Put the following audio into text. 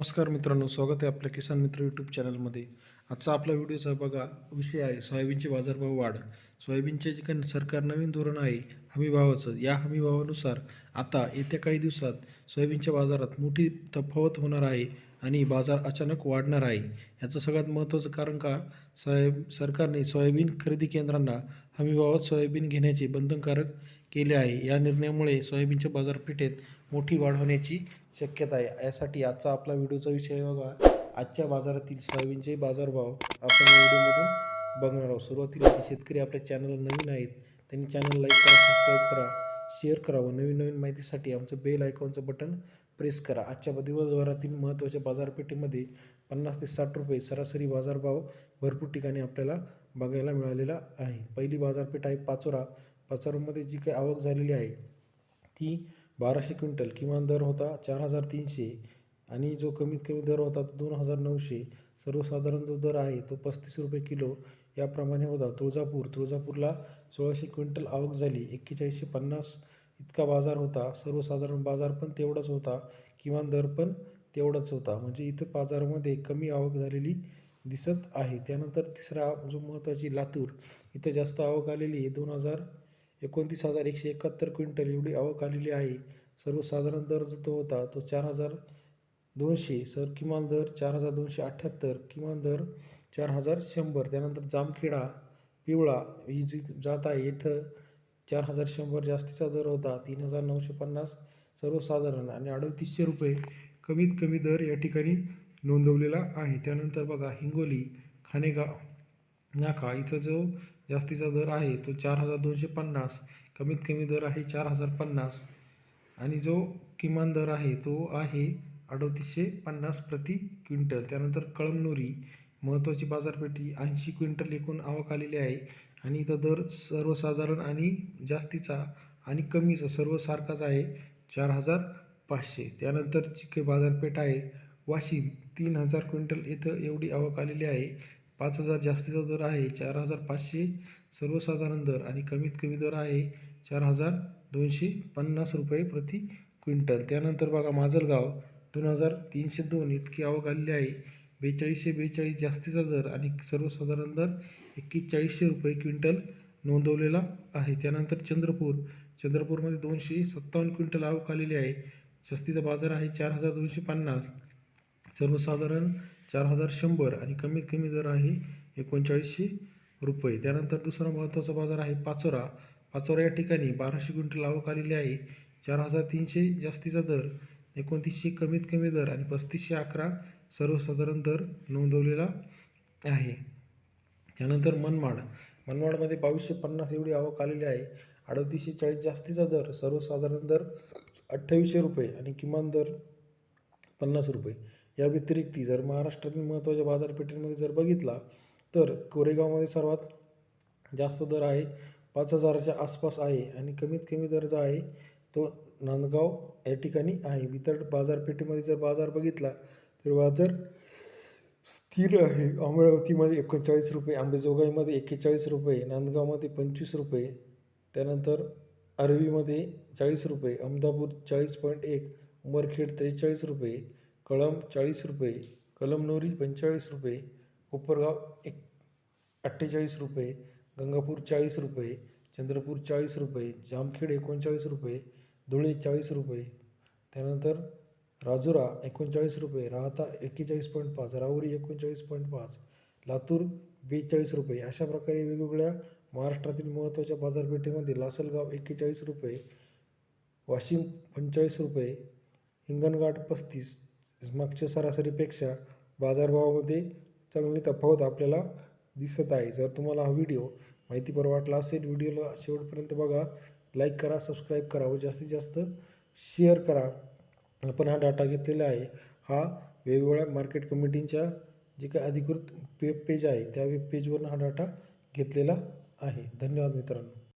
नमस्कार मित्रांनो स्वागत आहे आपल्या किसान मित्र यूट्यूब चॅनलमध्ये आजचा आपला व्हिडिओचा बघा विषय आहे सोयाबीनचे बाजारभाव वाढ. सोयाबीनचे जे काही सरकार नवीन धोरण आहे हमीभावाचं या हमीभावानुसार आता येत्या काही दिवसात सोयाबीनच्या बाजारात मोठी तफावत होणार आहे आणि बाजार अचानक वाढणार आहे. याचं सगळ्यात महत्त्वाचं कारण का? सोया सरकारने सोयाबीन खरेदी केंद्रांना हमीभावात सोयाबीन घेण्याचे बंधनकारक केले आहे. या निर्णयामुळे सोयाबीनच्या बाजारपेठेत मोठी वाढ होण्याची शक्यता आहे. यासाठी आजचा आपला व्हिडिओचा विषय बघा. आजच्या बाजारातील सोयाबीनचे बाजारभाव आपण या व्हिडिओमधून बघणार आहोत. सुरुवातीला शेतकरी आपल्या चॅनलला नवीन आहेत त्यांनी चॅनल लाईक करा सबस्क्राईब करा शेअर करा व नवीन नवीन माहितीसाठी आमचं बेल आयकॉनचं बटन प्रेस करा. आजच्या दिवसभरातील महत्त्वाच्या बाजारपेठेमध्ये पन्नास ते साठ रुपये सरासरी बाजारभाव भरपूर ठिकाणी आपल्याला बघायला मिळालेला आहे. पहिली बाजारपेठ आहे पाचोरा. पाचोरामध्ये जी काही आवक झालेली आहे ती बाराशे क्विंटल किमान दर होता चार हजार तीनशे आणि जो कमीत कमी दर होता तो दोन हजार नऊशे. सर्वसाधारण जो दर आहे तो पस्तीस रुपये किलो. याप्रमाणे होता तुळजापूर. तुळजापूरला सोळाशे क्विंटल आवक झाली. एक्केचाळीसशे पन्नास इतका बाजार होता. सर्वसाधारण बाजार पण तेवढाच होता. किमान दर पण तेवढाच होता. म्हणजे इथं बाजारामध्ये कमी आवक झालेली दिसत आहे. त्यानंतर तिसरा जो महत्त्वाची लातूर इथं जास्त आवक आलेली आहे दोन हजार एकोणतीस हजार एकशे एकाहत्तर क्विंटल एवढी आवक आलेली आहे. सर्वसाधारण दर जो तो होता तो चार हजार दोनशे. सर किमान दर चार हजार दोनशे अठ्ठ्याहत्तर किमान दर चार हजार शंभर. त्यानंतर जामखेडा पिवळा ही जी जात आहे इथं चार हजार शंभर जास्तीचा दर होता तीन हजार नऊशे पन्नास सर्वसाधारण. आणि अडतीसशे रुपये कमीत कमी दर या ठिकाणी नोंदवलेला आहे. त्यानंतर बघा हिंगोली खानेगाव. नाका इथं जो जास्तीचा दर आहे तो चार हजार दोनशे पन्नास कमीत कमी दर आहे चार हजार पन्नास. आणि जो किमान दर आहे तो आहे अडतीसशे पन्नास प्रति क्विंटल. त्यानंतर कळमनुरी महत्त्वाची बाजारपेठी ऐंशी क्विंटल एकूण आवक आलेली आहे. आणि इथं दर सर्वसाधारण आणि जास्तीचा आणि कमीचा सर्वसारखाच आहे चार हजार पाचशे. त्यानंतर जी काही बाजारपेठ आहे वाशिम तीन हजार क्विंटल इथं एवढी आवक आलेली आहे. पाच हजार जास्तीचा दर आहे चार हजार पाचशे सर्वसाधारण दर आणि कमीत कमी दर आहे चार हजार दोनशे पन्नास रुपये प्रति क्विंटल. त्यानंतर बघा माजलगाव दोन हजार तीनशे दोन इतकी आवक आलेली आहे. बेचाळीसशे बेचाळीस जास्तीचा दर आणि सर्वसाधारण दर एक्केचाळीसशे रुपये क्विंटल नोंदवलेला आहे. त्यानंतर चंद्रपूर चंद्रपूरमध्ये दोनशे सत्तावन्न क्विंटल आवक आलेली आहे. जास्तीचा बाजार आहे चार हजार दोनशे पन्नास. सर्वसाधारण चार हजार शंभर आणि कमीत कमी दर आहे एकोणचाळीसशे रुपये. त्यानंतर दुसरा महत्त्वाचा बाजार आहे पाचोरा. पाचोरा या ठिकाणी बाराशे क्विंटल आवक आलेली आहे. चार हजार तीनशे जास्तीचा दर एकोणतीसशे कमीत कमी दर आणि पस्तीसशे अकरा सर्वसाधारण दर नोंदवलेला आहे. त्यानंतर मनमाड. मनमाडमध्ये बावीसशे पन्नास एवढी आवक आलेली आहे. अडतीसशे चाळीस जास्तीचा दर सर्वसाधारण दर अठ्ठावीसशे रुपये आणि किमान दर पन्नास रुपये. या व्यतिरिक्त जर महाराष्ट्रातील महत्त्वाच्या बाजारपेठेमध्ये जर बघितला तर कोरेगावमध्ये सर्वात जास्त दर आहे पाच हजाराच्या आसपास आहे आणि कमीत कमी दर जो आहे तो नांदगाव या ठिकाणी आहे. इतर बाजारपेठेमध्ये जर बाजार बघितला तर बाजार स्थिर आहे. अमरावतीमध्ये एकोणचाळीस रुपये आंबेजोगाईमध्ये एक्केचाळीस रुपये नांदगावमध्ये पंचवीस रुपये त्यानंतर अरवीमध्ये चाळीस रुपये अहमदापूर चाळीस पॉईंट एक उमरखेड त्रेचाळीस रुपये कळंब चाळीस रुपये कलमनोरी पंचेचाळीस रुपये कोपरगाव एक अठ्ठेचाळीस रुपये गंगापूर चाळीस रुपये चंद्रपूर चाळीस रुपये जामखेड एकोणचाळीस रुपये धुळे चाळीस रुपये. त्यानंतर राजुरा एकोणचाळीस रुपये राहता एक्केचाळीस पॉईंट पाच राहुरी एकोणचाळीस पॉईंट पाच लातूर बेचाळीस रुपये. अशा प्रकारे वेगवेगळ्या महाराष्ट्रातील महत्त्वाच्या बाजारपेठेमध्ये लासलगाव एक्केचाळीस रुपये वाशिम पंचेचाळीस रुपये हिंगणघाट पस्तीस मागच्या सरासरीपेक्षा बाजारभावामध्ये चांगली तफावत आपल्याला दिसत आहे. जर तुम्हाला हा व्हिडिओ माहितीपर वाटला असेल व्हिडिओला शेवटपर्यंत बघा. लाईक करा सबस्क्राईब करा व जास्तीत जास्त शेअर करा. आपण हा डाटा घेतलेला आहे. हा वेगवेगळ्या मार्केट कमिटींच्या जे काही अधिकृत वेब पेज आहे त्या वेब पेजवरून हा डाटा घेतलेला आहे. धन्यवाद मित्रांनो.